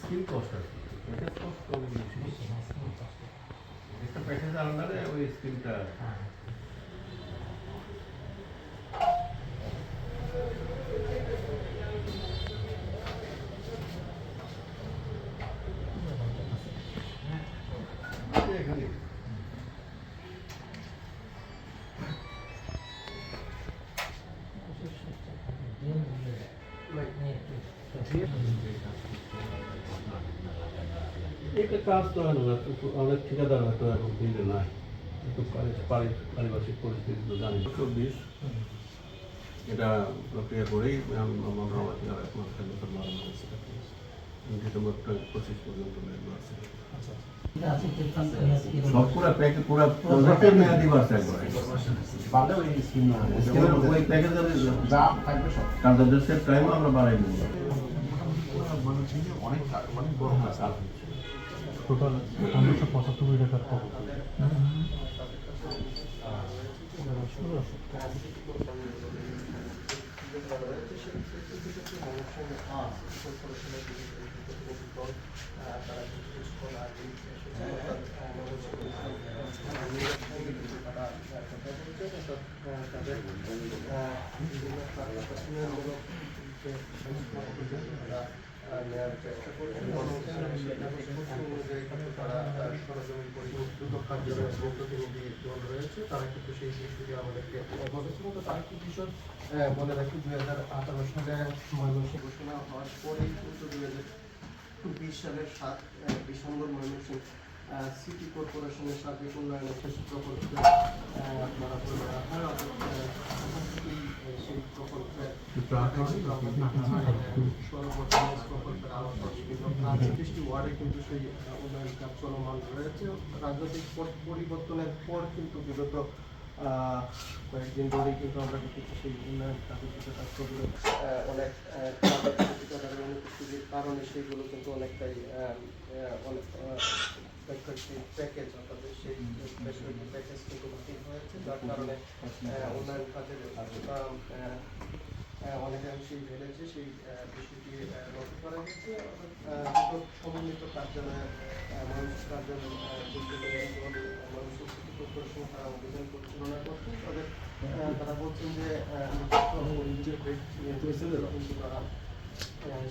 Skill cost আছে। Package cost কম বেশি। একটা প্যাকেজ আন্ডারে ওই স্কিলটা এখানে। এটা কাজ তো হয় না অনেক ঠিকাদার হয়তো এখন দিলে নাই। একটু পারি- পারি- পারিপার্শ্বিক পরিস্থিতি তো জানি। চব্বিশ। এটা প্রক্রিয়া করেই আমি আমরা আমার থেকে মাস বাড়ানো হয়েছে ডিসেম্বর পঁচিশ পর্যন্ত মেয়াদ আছে সব পুরো প্যাকেজ পুরো প্রজেক্টের মেয়াদি বাড়ছে একবারে। ওই প্যাকেজের যা থাকবে সব। কার্যদেশের টাইম আমরা বাড়াই মানে চিনি অনেক অনেক বড় কাজ টোটাল পনেরোশো পঁচাত্তর কোটি টাকার খবর। রয়েছে তারা কিন্তু সেই বিষয়টি আমাদেরকে বলেছিল তো তারা আহ, বলে রাখি দুই আঠারো সালে ঘোষণা হওয়ার পরেই কিন্তু দুই হাজার বিশ সালের সাত ডিসেম্বর ময়মনসিংহ সিটি কর্পোরেশনের সার্বিক উন্নয়নের শেষ প্রকল্পে আপনারা সেই প্রকল্পের আটত্রিশটি ওয়ার্ডে কিন্তু সেই উন্নয়ন কাজ চলমান রয়েছে রাজনৈতিক পরিবর্তনের পর কিন্তু বিগত কয়েকদিন ধরেই কিন্তু আমরা দেখেছি সেই উন্নয়ন অনেক অনুপস্থিতির কারণে সেগুলো কিন্তু অনেকটাই আহ, আহ, অনেক আহ, বেশ কয়েকটি প্যাকেজ অর্থাৎ সেই প্যাকেজ কিন্তু বাতিল হয়েছে যার কারণে উন্নয়ন কাজের আহ, আহ, সেই বিষয়টি লক্ষ্য করা গেছে সমন্বিত কার্যালয়ের আহ, মানুষ কার্যালয় সিটি কর্পোরেশন তারা অভিযান পরিচালনা করছে। তাদের তারা বলছেন যে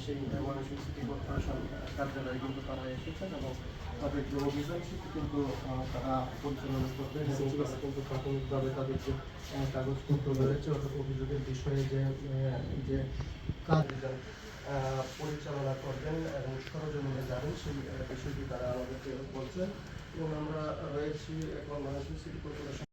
সেই মানসিক সিটি কর্পোরেশন কার্যালয়ে কিন্তু তারা এসেছেন এবং তাদের যে অভিযান সেটি কিন্তু তারা পরিচালনা করবে। এবং তারা কিন্তু প্রাথমিকভাবে তাদের যে কাগজপত্র রয়েছে অর্থাৎ অভিযোগের বিষয়ে যে যে কাজ পরিচালনা করবেন এবং সরজমিনে যাবেন সেই বিষয়টি তারা আমাদেরকে বলছেন এবং আমরা রয়েছি এখন মানসিক সিটি কর্পোরেশন